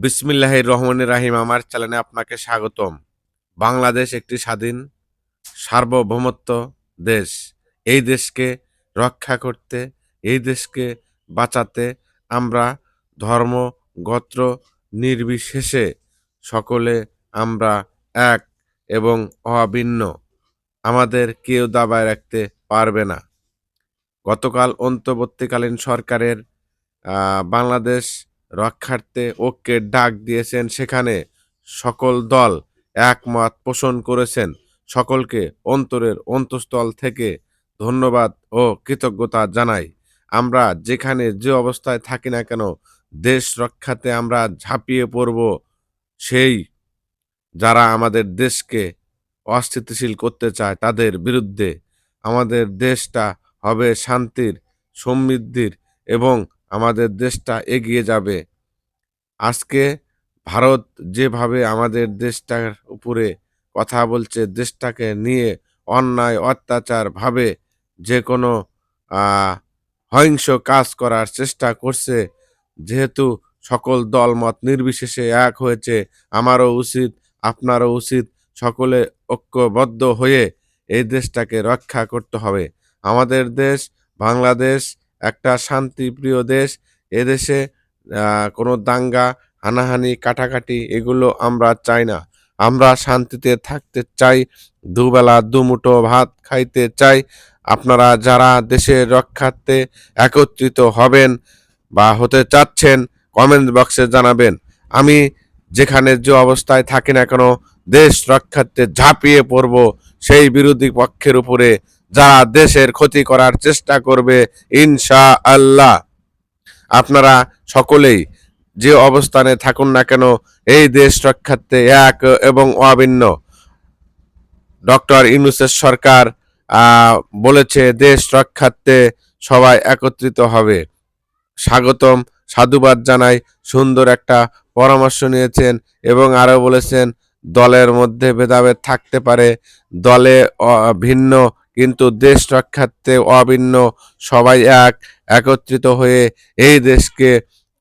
বিসমিল্লাহ রহমানের রাহিম, আমার চ্যানেলে আপনাকে স্বাগতম। বাংলাদেশ একটি স্বাধীন, সার্বভৌমত্ব দেশ। এই দেশকে রক্ষা করতে, এই দেশকে বাঁচাতে আমরা ধর্ম, গোত্র নির্বিশেষে সকলে আমরা এক এবং অভিন্ন। আমাদের কেউ দাবায় রাখতে পারবে না। গতকাল অন্তর্বর্তীকালীন সরকারের বাংলাদেশ রক্ষার্থে ঐক্যের ডাক দিয়েছেন সেখানে সকল দল একমত পোষণ করেছেন। সকলকে অন্তরের অন্তঃস্থল থেকে ধন্যবাদ ও কৃতজ্ঞতা জানাই। আমরা যেখানে যে অবস্থায় থাকি না কেন, দেশ রক্ষাতে আমরা ঝাঁপিয়ে পড়ব। সেই যারা আমাদের দেশকে অস্থিতিশীল করতে চায় তাদের বিরুদ্ধে আমাদের দেশটা হবে শান্তির সমৃদ্ধির এবং আমাদের দেশটা এগিয়ে যাবে। আজকে ভারত যেভাবে আমাদের দেশটার উপরে কথা বলছে, দেশটাকে নিয়ে অন্যায়, অত্যাচার ভাবে যে কোনো সহিংস কাজ করার চেষ্টা করছে, যেহেতু সকল দলমত নির্বিশেষে এক হয়েছে, আমারও উচিত, আপনারও উচিত, সকলে ঐক্যবদ্ধ হয়ে এই দেশটাকে রক্ষা করতে হবে। আমাদের দেশ, বাংলাদেশ একটা শান্তিপ্রিয় দেশ, এদেশে কোনো দাঙ্গা, হানাহানি, কাটাকাটি এগুলো আমরা চাই না। আমরা শান্তিতে থাকতে চাই, দুবেলা দুমুঠো ভাত খাইতে চাই। আপনারা যারা দেশের রক্ষার্থে একত্রিত হবেন বা হতে চাচ্ছেন কমেন্ট বক্সে জানাবেন। আমি যেখানে যে অবস্থায় থাকি না কেন, দেশ রক্ষার্থে ঝাঁপিয়ে পড়ব সেই বিরোধী পক্ষের উপরে যারা দেশের ক্ষতি করার চেষ্টা করবে ইনশা আল্লাহ আপনারা সকলেই যে অবস্থানে থাকুন না কেন, এই দেশ রক্ষার্থে এক এবং অভিন্ন। ডক্টর ইউনুসের সরকার বলেছে, দেশ রক্ষার্থে সবাই একত্রিত হবে। স্বাগতম, সাধুবাদ জানাই, সুন্দর একটা পরামর্শ নিয়েছেন এবং আরও বলেছেন, দলের মধ্যে ভেদাভেদ থাকতে পারে, দলে ভিন্ন কিন্তু দেশ রক্ষার্থে অভিন্ন সবাই এক, একত্রিত হয়ে এই দেশকে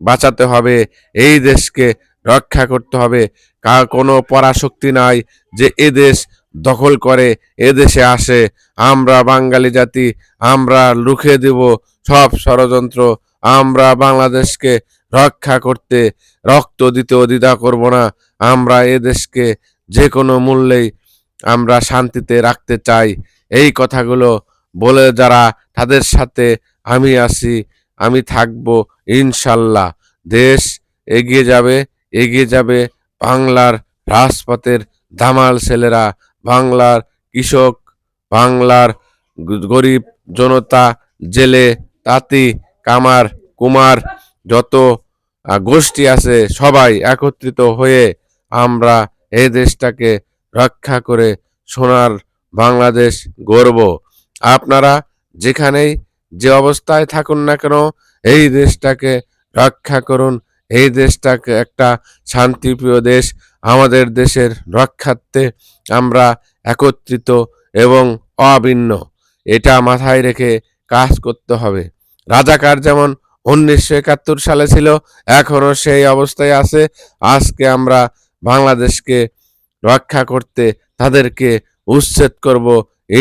বাঁচাতে হবে, এই দেশকে রক্ষা করতে হবে। কার কোনো পরাশক্তি নাই যে এ দেশ দখল করে, এ দেশে আসে। আমরা বাঙালি জাতি, আমরা রুখে দেব সব ষড়যন্ত্র। আমরা বাংলাদেশকে রক্ষা করতে রক্ত দিতেও দ্বিধা করব না। আমরা এ দেশকে যে কোনো মূল্যেই আমরা শান্তিতে রাখতে চাই। এই কথাগুলো বলে যারা তাদের সাথে আমি আছি, আমি থাকব ইনশাল্লাহ। দেশ এগিয়ে যাবে এগিয়ে যাবে বাংলার রাজপথের দামাল ছেলেরা, বাংলার কৃষক, বাংলার গরিব জনতা, জেলে, তাঁতি, কামার, কুমার, যত গোষ্ঠী আছে সবাই একত্রিত হয়ে আমরা এই দেশটাকে রক্ষা করে সোনার বাংলাদেশ গর্ব। আপনারা যেখানেই যে অবস্থায় থাকুন না কেন, এই দেশটাকে রক্ষা করুন। এই দেশটাকে একটা শান্তিপ্রিয় দেশ, আমাদের দেশের রক্ষার্থে আমরা একত্রিত এবং অভিন্ন। এটা মাথায় রেখে কাজ করতে হবে। রাজাকার যেমন উনিশশো একাত্তর সালে ছিল এখনও সেই অবস্থায় আছে। আজকে আমরা বাংলাদেশকে রক্ষা করতে তাদেরকে উচ্ছেদ করব।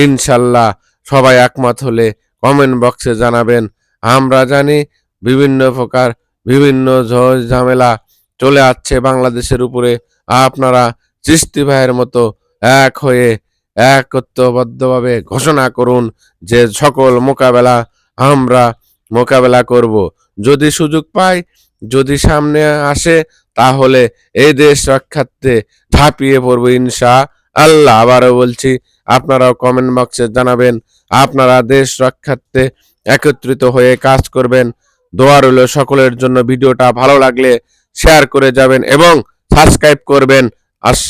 ইনশাল্লাহ সবাই একমত হলে কমেন্ট বক্সে জানাবেন। আমরা জানি বিভিন্ন প্রকার বিভিন্ন ঝামেলা চলে আসছে বাংলাদেশের উপরে। আপনারা চিস্তি ভাইয়ের মতো এক হয়ে একত্রবদ্ধভাবে ঘোষণা করুন যে সকল মোকাবেলা আমরা মোকাবেলা করব। যদি সুযোগ পাই, যদি সামনে আসে, তাহলে এই দেশ রক্ষার্থে ঝাঁপিয়ে পড়ব ইনশা আল্লাহ আবারও বলছি, আপনারাও কমেন্ট বক্সে জানাবেন, আপনারা দেশ রক্ষার্থে একত্রিত হয়ে কাজ করবেন। দোয়া রইল সকলের জন্য, ভিডিওটা ভালো লাগলে শেয়ার করে যাবেন এবং সাবস্ক্রাইব করবেন। আস